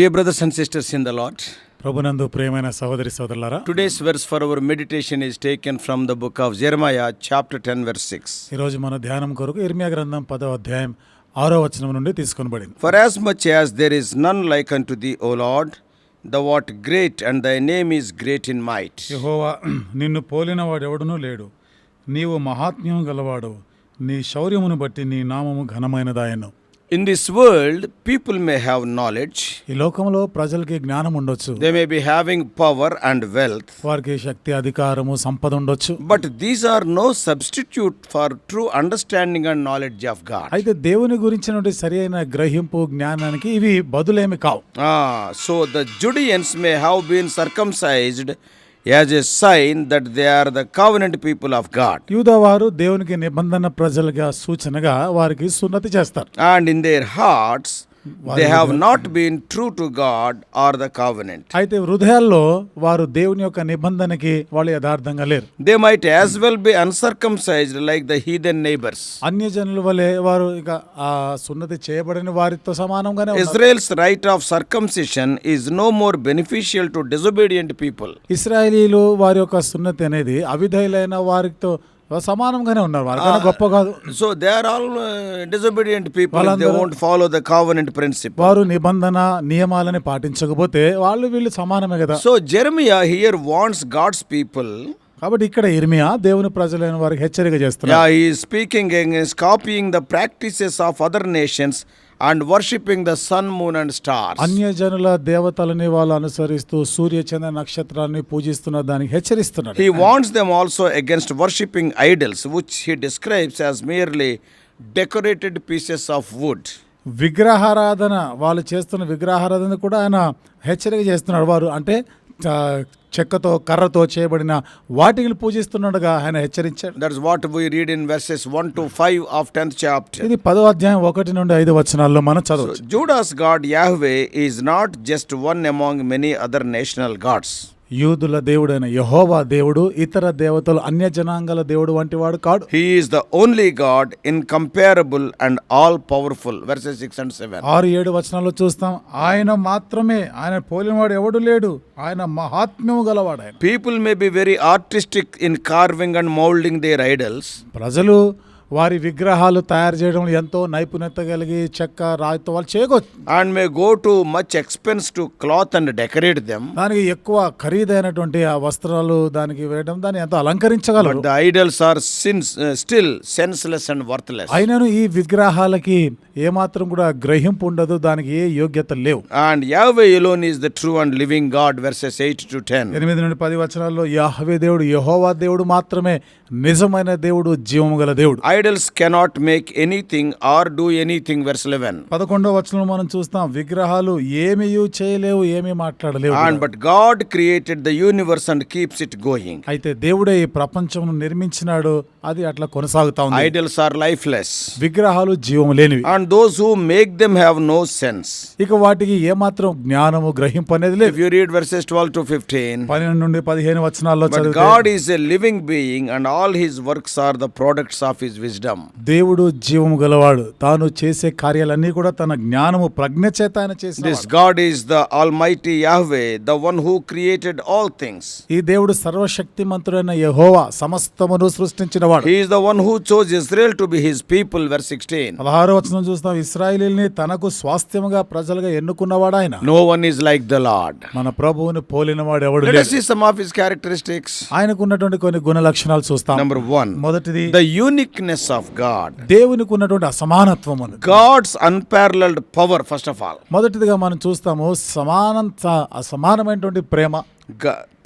Dear brothers and sisters in the lord ప్రభునందు ప్రేమైన సహోదరి సోదరులారా today's verse for our meditation is taken from the book of Jeremiah chapter ten verse six ఈ రోజు మన ధ్యానం కొరకు ఇర్మియా గ్రంథం పదవ అధ్యాయం ఆరో వచనం నుండి తీసుకునబడింది. Forasmuch as there is none like unto thee O lord thou art great and thy name is great in might Jehovah నిన్ను పోలిన వాడు ఎవడునూ లేడు. నీవు మహాత్మ్యం గలవాడు. నీ శౌర్యమును బట్టి నీ నామము ఘనమైనదాయను. In this world, people may have knowledge, ఈ లోకంలో ప్రజలకి జ్ఞానం ఉండొచ్చు they may be having power and wealth, వారికి శక్తి అధికారము సంపద ఉండొచ్చు but these are no substitute for true understanding and knowledge of God. అయితే దేవుని గురించినటువంటి సరి అయిన గ్రహింపు జ్ఞానానికి ఇవి బదులేమి కావు Ah, so the Judeans may have been circumcised as a sign that they are the covenant people of God. యూదవారు దేవునికి నిబంధన ప్రజలుగా సూచనగా వారికి సున్నతి చేస్తారు And in their hearts, they have not been true to God or the covenant అయితే హృదయాల్లో వారు దేవుని యొక్క నిబంధనకి వాళ్ళు యథార్థంగా లేరు. They might as well be uncircumcised like the heathen neighbours అన్య జనుల వలె వారు ఇక ఆ సున్నతి చేయబడిన వారితో సమానంగానే Israel's right of circumcision is no more beneficial to disobedient people ఇస్రాయలీలు వారి యొక్క సున్నతి అనేది అవిధైలైన వారితో సమానంగానే ఉన్నారు. గొప్ప కాదు. So they are all disobedient people won't follow the covenant principle వారు నిబంధన నియమాలని పాటించకపోతే వాళ్ళు వీళ్ళు సమానమే కదా. So Jeremiah here wants God's people కాబట్టి ఇక్కడ ఇర్మియా దేవుని ప్రజలైన వారికి హెచ్చరిక చేస్తున్నారు. ఈ speaking copying the practices of other nations and worshipping the sun moon and star అన్య జనుల దేవతలని వాళ్ళు అనుసరిస్తూ సూర్య చంద్ర నక్షత్రాన్ని పూజిస్తున్న దానికి హెచ్చరిస్తున్నారు he wants them also against worshipping idols which he describes as merely decorated pieces of wood విగ్రహారాధన వాళ్ళు చేస్తున్న విగ్రహారాధన కూడా ఆయన హెచ్చరిక చేస్తున్నాడు. వారు అంటే చెక్కతో కర్రతో చేయబడిన వాటిని పూజిస్తున్నట్టుగా ఆయన హెచ్చరించారు that's what we read in verses 1 to 5 of 10th chapter ఇది 10వ అధ్యాయం ఒకటి నుండి ఐదు వచనాల్లో మనం చదువు Judah's God Yahweh is not just one among many other national gods యూదుల దేవుడైన యహోవా దేవుడు ఇతర దేవతలు అన్య జనాంగాల దేవుడు వంటి వాడు కాడు. He is the only God incomparable and all powerful verses six and seven ఆరు ఏడు వచనాలు చూస్తాం ఆయన మాత్రమే ఆయన పోలినవాడు ఎవడు లేడు ఆయన మహాత్మ్యము గలవాడు people may be very artistic in carving and moulding their idols ప్రజలు వారి విగ్రహాలు తయారు చేయడం ఎంతో నైపుణ్యత కలిగి చెక్క రాయితో వాళ్ళు చేయవచ్చు and may go to much expense to cloth and decorate them. దానికి ఎక్కువ ఖరీదైనటువంటి ఆ వస్త్రాలు దానికి వేయడం దాన్ని ఎంతో అలంకరించగలరు idols are sins, uh, still senseless and worthless. అయినను ఈ విగ్రహాలకి ఏమాత్రం కూడా గ్రహింపు ఉండదు దానికి ఏ యోగ్యత లేవు And Yahweh alone is the true and living God. Verses 8 to 10. ఎనిమిది నుండి పది వచనాల్లో యాహవే దేవుడు యహోవా దేవుడు మాత్రమే నిజమైన దేవుడు జీవము గల దేవుడు idols cannot make anything or do anything verse eleven పదకొండో వచనం మనం చూస్తాం విగ్రహాలు ఏమి చేయలేవు ఏమి మాట్లాడలేవు and but God created the universe and keeps it going అయితే దేవుడే ఈ ప్రపంచం నిర్మించినాడు అది అట్లా కొనసాగుతా ఉంది. ఐడల్స్ ఆర్ లైఫ్ లెస్ విగ్రహాలు జీవం లేనివి. And those who make them have no sense ఇక వాటికి ఏ మాత్రం జ్ఞానము గ్రహింపు అనేది లేదు. You read verses twelve to fifteen పన్నెండు నుండి పదిహేను వచనాల్లో God is a living being and all his works are the products of his wis wisdom దేవుడు జీవము గలవాడు. తాను చేసే కార్యాలన్నీ కూడా తన జ్ఞానము ప్రజ్ఞ చేత ఆయన చేసిన this God the one who created all things ఈ దేవుడు సర్వశక్తి మంత్రుడైన యహోవా సమస్తమును సృష్టించిన వాడు. He one who chose Israel to be his people verse sixteen పదహారు వచనం చూస్తాం ఇస్రాయలీల్ని తనకు స్వాస్థ్యముగా ప్రజలుగా ఎన్నుకున్నవాడు ఆయన. No one is like the lord మన ప్రభువుని పోలిన వాడు ఎవడు సమ్ ఆఫ్ హిస్ క్యారెక్టరిస్టిక్స్ ఆయనకు ఉన్నటువంటి కొన్ని గుణ లక్షణాలు చూస్తాం. నెంబర్ వన్ మొదటిది the uniqueness uniqueness of God. దేవునికి ఉన్నటువంటి అసమానత్వం ఉంది God's unparalleled power, first of all. మొదటిదిగా మనం చూస్తాము సమానంత అసమానమైనటువంటి ప్రేమ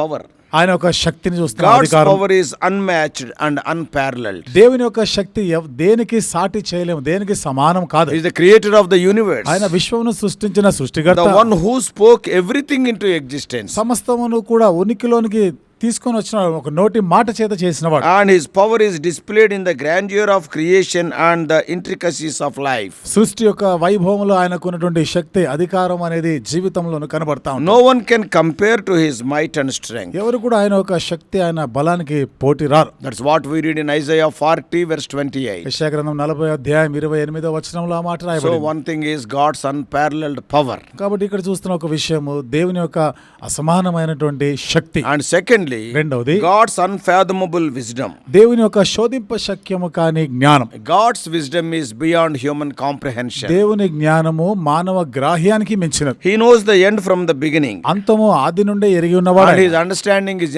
power. ఆయన యొక్క శక్తిని చూస్తాం power is unmatched and unparalleled. దేవుని యొక్క శక్తి దేనికి సాటి చేయలేము దేనికి సమానం కాదు is the creator of the universe, ఆయన విశ్వమును సృష్టించిన సృష్టికర్త one who spoke everything into existence. సమస్తమును కూడా ఉనికిలోనికి తీసుకొని వచ్చిన ఒక నోటి మాట చేత చేసిన వాడు and his power is displayed in the grandeur of creation and the intricacies of life సృష్టి యొక్క వైభవములో ఆయనకు ఉన్నటువంటి శక్తి అధికారం అనేది జీవితంలోను కనబడతా no one can compare to his might and strength ఎవరు కూడా ఆయన యొక్క శక్తి ఆయన బలానికి పోటీ రారు. That's what we read in Isaiah of forty verse twenty eight Visakha నలభై అధ్యాయం ఇరవై ఎనిమిదో వచనంలో ఆ మాట one thing is God's unparalleled power కాబట్టి ఇక్కడ చూస్తున్న ఒక విషయము దేవుని యొక్క అసమానమైనటువంటి శక్తి. And second extraordinary unfathomable wisdom దేవుని యొక్క శోధింప శక్యము కాని జ్ఞానం. God's wisdom is beyond human comprehension దేవుని జ్ఞానము మానవ గ్రాహ్యానికి మించిన he the end from the beginning అంతము ఆది నుండి ఎరిగి ఉన్నవాడు. అండర్స్టాండింగ్ ఇస్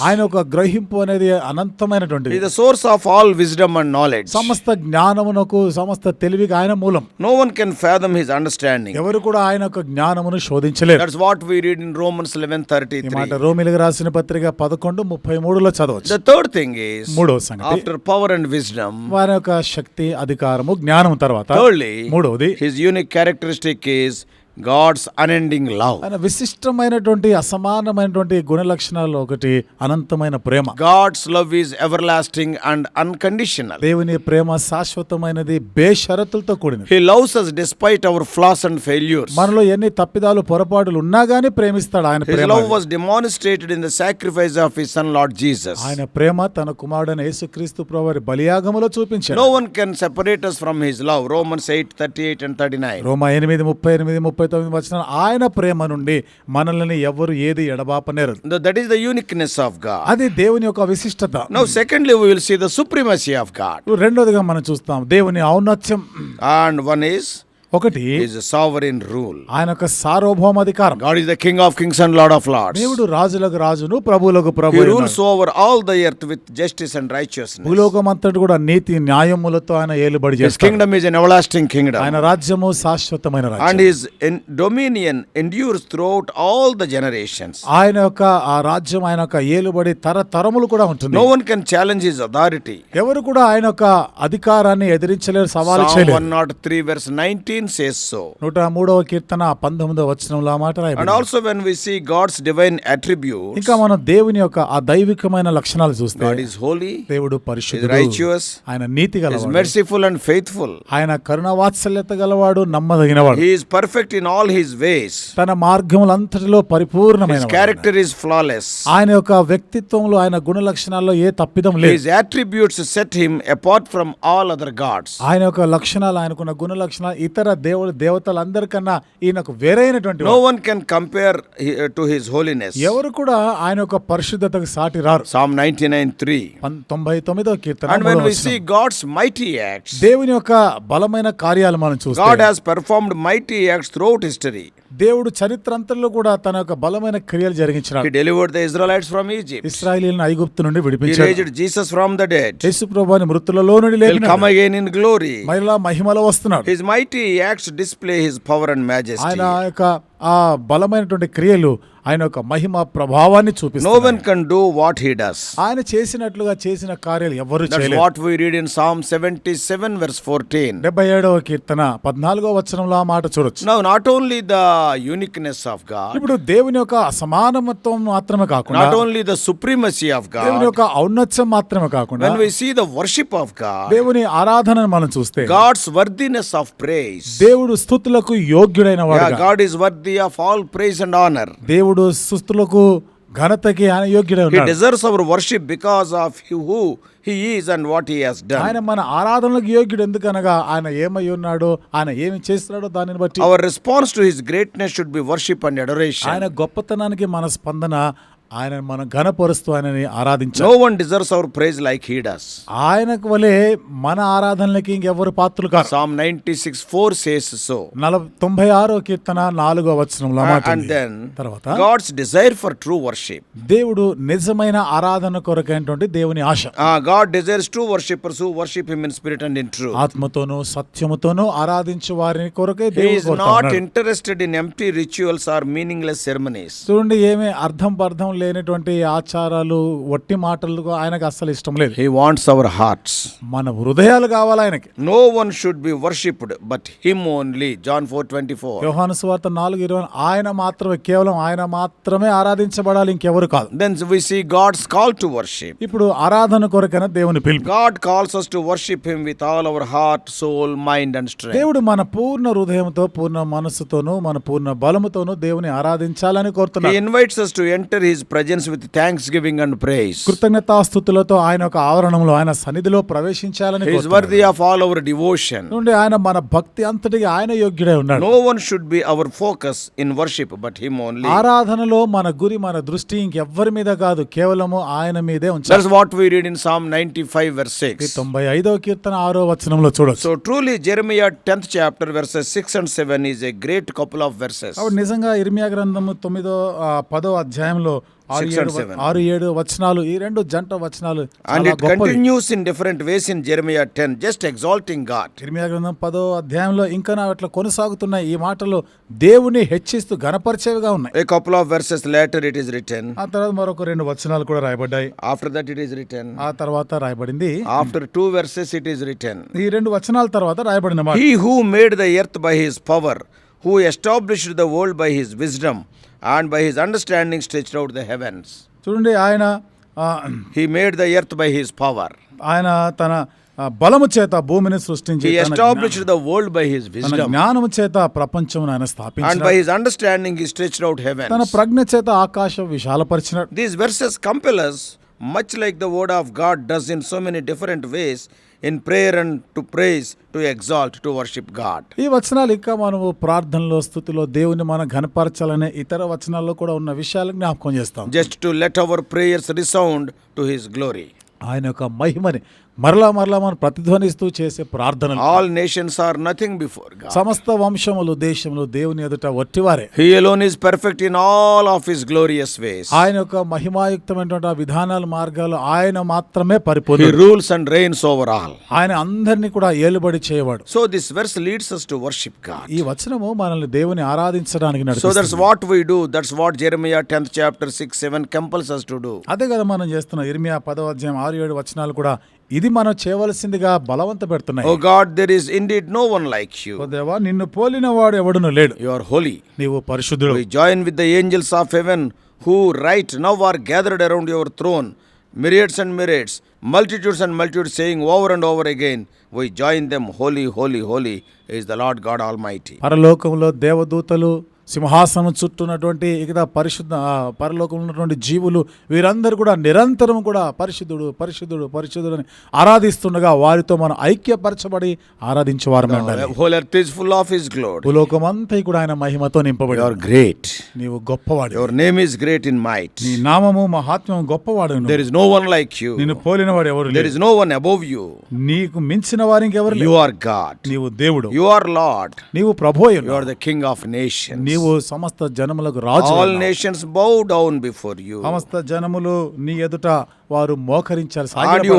ఆయన ఒక గ్రహింపు అనేది అనంతమైనటువంటి source of all wisdom and knowledge సమస్త జ్ఞానమునకు సమస్త తెలివికి ఆయన మూలం. No one can fathom his understanding ఎవరు కూడా ఆయన యొక్క జ్ఞానమును శోధించలేదు దట్స్ వాట్ రోమన్స్ 11:33 మాట రోమీలకు రాసిన పత్రిక సరిగా పదకొండు ముప్పై మూడులో చదవచ్చు. పవర్ అండ్ విజ్డమ్ వారి శక్తి అధికారము జ్ఞానం తర్వాత మూడోది unique characteristic is God's unending love. ఆయన విశిష్టమైనటువంటి అసమానమైనటువంటి గుణ లక్షణాల్లో ఒకటి అనంతమైన ప్రేమ God's love is everlasting and unconditional. దేవుని ప్రేమ శాశ్వతమైనది బేషరతులతో కూడినది He loves us despite our flaws and failures. మనలో ఎన్ని తప్పిదాలు పొరపాటులు ఉన్నా గానీ ప్రేమిస్తాడు ఆయన ప్రేమ love was demonstrated in the sacrifice of his son Lord Jesus. ఆయన ప్రేమ తన కుమారుడైన యేసుక్రీస్తు ప్రభువారి బలియాగములో చూపించాడు No one can separate us from his love. Romans 8 38 and 39. రోమా ఎనిమిది ముప్పై ఎనిమిది ముప్పై తొమ్మిది వచ్చిన ఆయన ప్రేమ నుండి మనల్ని ఎవరు ఏది ఎడబాపనేరు. దట్ ఈస్ ద యూనిక్నెస్ ఆఫ్గా అది దేవుని యొక్క విశిష్టత. Now secondly will see the supremacy ఆఫ్గా రెండోదిగా మనం చూస్తాం దేవుని ఔన్నత్యం. అండ్ వన్ ఈస్ ఒకటి his sovereign rule. ఆయన యొక్క సార్వభౌమాధికారం God is the King of kings and Lord of lords. దేవుడు రాజులకు రాజును ప్రభువులకు He Prabhu rules over all the earth with justice and righteousness. భూలోకం అంతటి కూడా నీతి న్యాయములతో ఆయన ఏలుబడి His చేస్తాడు kingdom is an everlasting kingdom. ఆయన రాజ్యము శాశ్వతమైన And రాజ్యం his in- dominion endures throughout all the generations. ఆయన యొక్క ఆ రాజ్యం ఆయన యొక్క ఏలుబడి తరతరములు కూడా ఉంటుంది No one can challenge his authority. ఎవరు కూడా ఆయన యొక్క అధికారాన్ని ఎదిరించలేరు సవాలు Psalm చేయలేరు 103 verse 19 says so. నూట మూడవ కీర్తన పంతొమ్మిదవ వచనంలో ఆ మాట And రాయబడింది also when we see God's divine attributes, ఇంకా మనం దేవుని యొక్క ఆ దైవికమైన లక్షణాలు చూస్తే God is holy, దేవుడు is పరిశుద్ధుడు righteous, ఆయన నీతి is గలవాడు merciful and faithful. ఆయన కరుణ వాత్సల్యత గలవాడు నమ్మదగినవాడు He is perfect in all his ways. తన మార్గములంతటిలో His పరిపూర్ణమైన character is flawless. ఆయన యొక్క వ్యక్తిత్వంలో ఆయన గుణ లక్షణాల్లో ఏ తప్పిదం లేదు His attributes set him apart from all other gods. ఆయన యొక్క లక్షణాలు ఆయనకున్న గుణ లక్షణాలు ఇతర ఇతర దేవుడు దేవతలందరికన్నా ఈయనకు వేరైనటువంటి no one can compare to his holiness ఎవరు కూడా ఆయన యొక్క పరిశుద్ధతకు సాటి రారు. సామ్ నైన్టీ నైన్ త్రీ తొంభై తొమ్మిదో కీర్తన అండ్ వెన్ దేవుని యొక్క బలమైన కార్యాలు మనం చూస్తాం మైటీ యాక్ట్స్ త్రూ హిస్టరీ దేవుడు చరిత్ర అంతలో కూడా తన యొక్క బలమైన క్రియలు జరిగించినాడు. Delivered the Israelites from Egypt ఇజ్రాయెలీల ఐగుప్తు నుండి విడిపించాడు. జీసస్ ఫ్రమ్ ద డెడ్ యేసు ప్రభువుని మృతులలో నుండి లేపి కమ్ ఇన్ గ్లోరీ మరలా మహిమలో వస్తున్నాడు. His mighty acts display his power and majesty ఆ బలమైనటువంటి క్రియలు ఆయన ఒక మహిమ ప్రభావాన్ని చూపిస్తారు no can do what he does ఆయన చేసినట్లుగా చేసిన కార్యాలు ఎవరు what we read in Psalm 77 verse 14 77 కీర్తన 14వ వచనంలో ఆ మాట చూడొచ్చు. Not only the uniqueness of God దేవుని యొక్క అసమానత్వం మాత్రమే కాకుండా not only the supremacy of God యొక్క ఔన్నత్యం మాత్రమే కాకుండా we see the worship of God దేవుని ఆరాధనను మనం చూస్తే గాడ్స్ వర్దినెస్ ఆఫ్ ప్రైజ్ దేవుడు స్థుతులకు యోగ్యుడైన వాడు God is worthy of all praise and honour దేవుడు సుస్థులకు ఘనతకి అనుయోగ్యుడు deserves our worship because of who he is and what he ఆయన మన ఆరాధనలకు యోగ్యుడు ఎందుకనగా ఆయన ఏమై ఉన్నాడో ఆయన ఏమి చేస్తున్నాడో దానిని బట్టి our response to his greatness be worship and adoration ఆయన గొప్పతనానికి మన స్పందన ఆయన మన ఘనపరుస్తూ ఆయనని ఆరాధించర్స్ our praise like he does ఆయనకు వలె మన ఆరాధనలకి ఇంకెవరు పాత్రలు కాదు Psalm ninety six four says so నలభై తొంభై ఆరో కీర్తన నాలుగో వచ్చిన తర్వాత God's desire for true worship దేవుడు నిజమైన ఆరాధన కొరకు దేవుని ఆశ. God desires to worship him in spirit and in true ఆత్మతోను సత్యముతోను ఆరాధించే వారిని కొరకే not interested in empty rituals or meaningless చూడండి ఏమి అర్థం పర్థం లేనటువంటి ఆచారాలు వట్టి మాటలు ఆయనకు అస్సలు ఇష్టం లేదు. హీ వాంట్స్ అవర్ హార్ట్స్ మన హృదయాలు కావాలి ఆయనకి. No one should be worshipped but him only John four twenty four యోహాను స్వార్త నాలుగు ఇరవై ఆయన మాత్రమే కేవలం ఆయన మాత్రమే ఆరాధించబడాలి ఇంకెవరు కాదు. Then we see God's call to worship ఇప్పుడు ఆరాధన కొరకైనా దేవుని పిలుపు. God calls us to worship him with all our heart soul mind and strength దేవుడు మన పూర్ణ హృదయంతో పూర్ణ మనస్సుతోనూ మన పూర్ణ బలముతోనూ దేవుని ఆరాధించాలని కోరుతున్నాను invites to enter his presence with thanksgiving and praise కృతజ్ఞత స్థుతులతో ఆయన ఒక ఆవరణంలో ఆయన సన్నిధిలో ప్రవేశించాలని is worthy of all our devotion నుండి ఆయన మన భక్తి అంతటికి ఆయన యోగ్యుడే ఉన్నాడు. No one should be our focus in worship but him only ఆరాధనలో మన గురి మన దృష్టి ఇంకెవ్వరి మీద కాదు కేవలము ఆయన మీదే ఉంచాలి. That's what we read in Psalm 95 verse 6 తొంభై ఐదవ కీర్తన ఆరో వచనంలో చూడొచ్చు. So truly Jeremiah tenth chapter verses six and seven is a great couple of verses నిజంగా ఇర్మియా గ్రంథము తొమ్మిదో పదో అధ్యాయంలో ఆరు ఏడు వచనాలు ఈ రెండు జంట వచనాలు and in different ways in Jeremiah 10 just exalting God అధ్యాయంలో ఇంకా నా అట్లా కొనసాగుతున్న ఈ మాటలు దేవుని హెచ్చిస్తూ గణపరిచేవిగా ఉన్నాయి. A of verses later it is written ఆ తర్వాత మరొక రెండు వచనాలు కూడా రాయబడ్డాయి. After that it is written ఆ తర్వాత రాయబడింది. After 2 verses it is written ఈ రెండు వచనాల తర్వాత రాయబడిన మాట. He who made the earth by his power who established the world by his wisdom and by his understanding stretched out the heavens. చూడండి ఆయన He made the earth by his power. ఆయన తన బలము చేత భూమిని సృష్టించి తన the world by his తన wisdom. జ్ఞానము చేత ప్రపంచమును ఆయన And స్థాపించిన by his understanding, he stretched out తన heavens. ప్రజ్ఞ చేత ఆకాశం విశాలపరిచినాడు These verses compel us, much like the word of God does in so many different ways, in prayer and to praise to exalt to worship God ఈ వచనాలు ఇంకా మనం ప్రార్థనలో స్థుతిలో దేవుని మనం ఘనపరచాలనే ఇతర వచనాల్లో కూడా ఉన్న విషయాలు జ్ఞాపకం చేస్తాం. Just to let our prayers resound to his glory ఆయన యొక్క మహిమని మరలా మరలా మనం ప్రతిధ్వనిస్తూ చేసే ప్రార్థన all nations are nothing before సమస్త వంశములు దేశములు దేవుని ఎదుట వట్టివారే he alone is perfect in all of his glorious ways ఆయన ఒక మహిమాయుక్తమైనటువంటి విధానాల మార్గాలు ఆయన మాత్రమే పరిపూర్ణ. He rules and reigns over all ఆయన అందరిని కూడా ఏలుబడి చేయవాడు. So this verse leads us to worship God ఈ వచనము మనల్ని దేవుని ఆరాధించడానికి నడిపిస్తుంది. So that's what we do that's what Jeremiah 10th chapter 6 7 compels us to do అదే కదా మనం చేస్తున్న ఇర్మియా 10వ అధ్యాయం 6 7 వచనాలు కూడా ఇది మనం చేయవలసిందిగా బలవంత పెడుతున్నాయి O God there is indeed no one like you దేవా నిన్ను పోలిన వాడు ఎవడను లేడు. యు ఆర్ హోలీ నీవు పరిశుద్ధుడు. We join with the angels of heaven who right now are gathered around your throne myriads and myriads multitudes and multitude saying over and over again we join them holy holy holy is the Lord God almighty పరలోకంలో దేవదూతలు సింహాసనం చుట్టూన్నటువంటి ఇక పరిశుద్ధ పరలోకంలో ఉన్నటువంటి జీవులు వీరందరూ కూడా నిరంతరం కూడా పరిశుద్ధుడు పరిశుద్ధుడు పరిశుద్ధుడు అని ఆరాధిస్తుండగా వారితో మనం ఐక్యపరచబడి ఆరాధించే వారమే ఉండాలి The whole earth is full of His glory. భూలోకం అంతా కూడా ఆయన మహిమతో నింపబడి are great. నీవు గొప్పవాడు Your name is great in might. నీ నామము మహాత్మ్యం గొప్పవాడు. There is no one like you. నిన్ను పోలిన వాడు ఎవరు లేరు is no one above you. నీకు మించిన వారు ఇంకెవరు లేరు You are God. నీవు దేవుడు You are Lord. నీవు ప్రభోయు You are the King of nations. నీవు సమస్త జనములకు రాజు all nations bow down before you సమస్త జనములు నీ ఎదుట వారు మోకరించాల్సి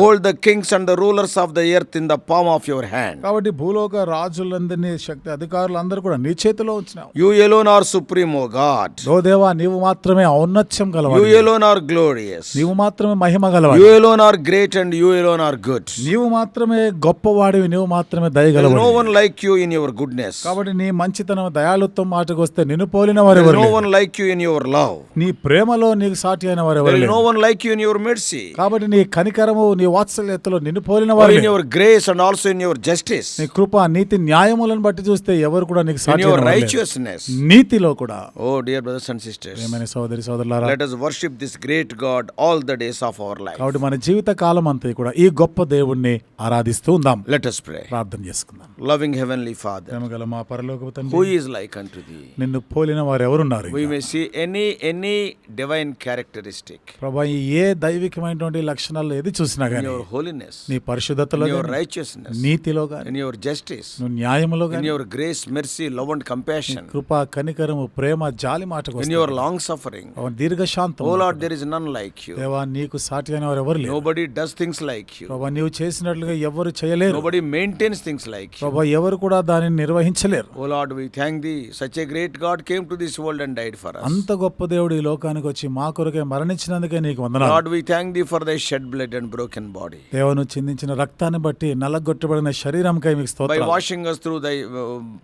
hold the kings and the rulers of the earth in the palm of your hand కాబట్టి భూలోక రాజులందరినీ శక్తి అధికారులందరూ కూడా నీ చేతిలో వచ్చినావు you alone are supreme O God O దేవా నీవు మాత్రమే ఔన్నత్యం గలవాడు యు ఎలోన్ ఆర్ గ్లోరియస్ నీవు మాత్రమే మహిమ గలవాడు you alone are great and you alone are good నీవు మాత్రమే గొప్పవాడివి నీవు మాత్రమే దయగలవు no one like you in your goodness కాబట్టి నీ మంచితనం దయాలుత్వం మాటకు వస్తే నిన్ను పోలిన వారు ఎవరు no one like you in your love నీ ప్రేమలో నీకు సాటి అయిన వారు ఎవరు no one like you in your medicine mercy కాబట్టి నీ కనికరము నీ వాత్సల్యతలో నిన్ను పోలిన వారు your grace and also in your justice నీ కృప నీతి న్యాయములను బట్టి చూస్తే ఎవరు కూడా నీకు సాధ్యం నీతిలో కూడా. O dear brothers and sisters సోదరి సోదరులారా. Worship this great God all the days of our life కాబట్టి మన జీవిత కాలం అంతా కూడా ఈ గొప్ప దేవుణ్ణి ఆరాధిస్తూ ఉందాం. లెటర్స్ us ప్రే ప్రార్థన చేసుకుందాం. లవింగ్ హెవెన్లీ ఫాదర్ ప్రేమగల మా పరలోకపు తండ్రి లైక్ అంటు నిన్ను పోలిన వారు ఎవరు ఉన్నారు we may any any divine characteristic ప్రభువా ఏ దైవికమైన ప్రత్యేకమైనటువంటి లక్షణాలు ఏది చూసినా కానీ యువర్ హోలీనెస్ నీ పరిశుద్ధతలో యువర్ రైచియస్నెస్ నీతిలో గాని యువర్ జస్టిస్ న్యాయములో గాని your grace mercy love and compassion కృపా కనికరము ప్రేమ జాలి మాట ఇన్ యువర్ లాంగ్ సఫరింగ్ దీర్ఘశాంతం O Lord there is none like you దేవా నీకు సాటి అయిన వారు ఎవరు లేరు. థింగ్స్ లైక్ యు నీవు చేసినట్లుగా ఎవరు చేయలేరు. Nobody maintains things like you ఎవరు కూడా దానిని నిర్వహించలేరు. O Lord we thank the such great God came to this world and died for అంత గొప్ప దేవుడు ఈ లోకానికి వచ్చి మా కొరకే మరణించినందుకే నీకు వందనాలు. Lord we thank for shed blood and broken body దేవుని చిందించిన రక్తాన్ని బట్టి నలగొట్టబడిన శరీరంకై మీకు washing us through the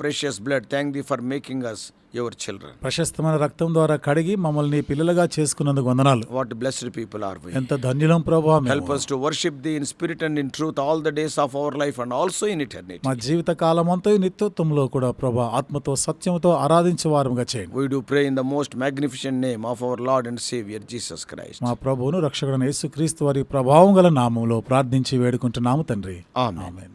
precious blood thank thee for making us your children ప్రశస్తమైన రక్తం ద్వారా కడిగి మమ్మల్ని పిల్లలుగా చేసుకున్నందుకు వందనాలు. What blessed people are we ఎంత ధన్యులం ప్రభువా help us to worship thee in spirit and in truth all the days of our life and also in eternity మా జీవిత కాలమంతా నిత్యత్వంలో కూడా ప్రభువా ఆత్మతో సత్యముతో ఆరాధించే వారముగా చేయండి. We do pray in the most magnificent name of our Lord and saviour Jesus Christ మా ప్రభువును రక్షకుడైన యేసుక్రీస్తు వారి ప్రభావం గల నామములో ప్రార్థించి వేడుకుంటున్నాము తండ్రి. ఆమేన్ ఆమేన్.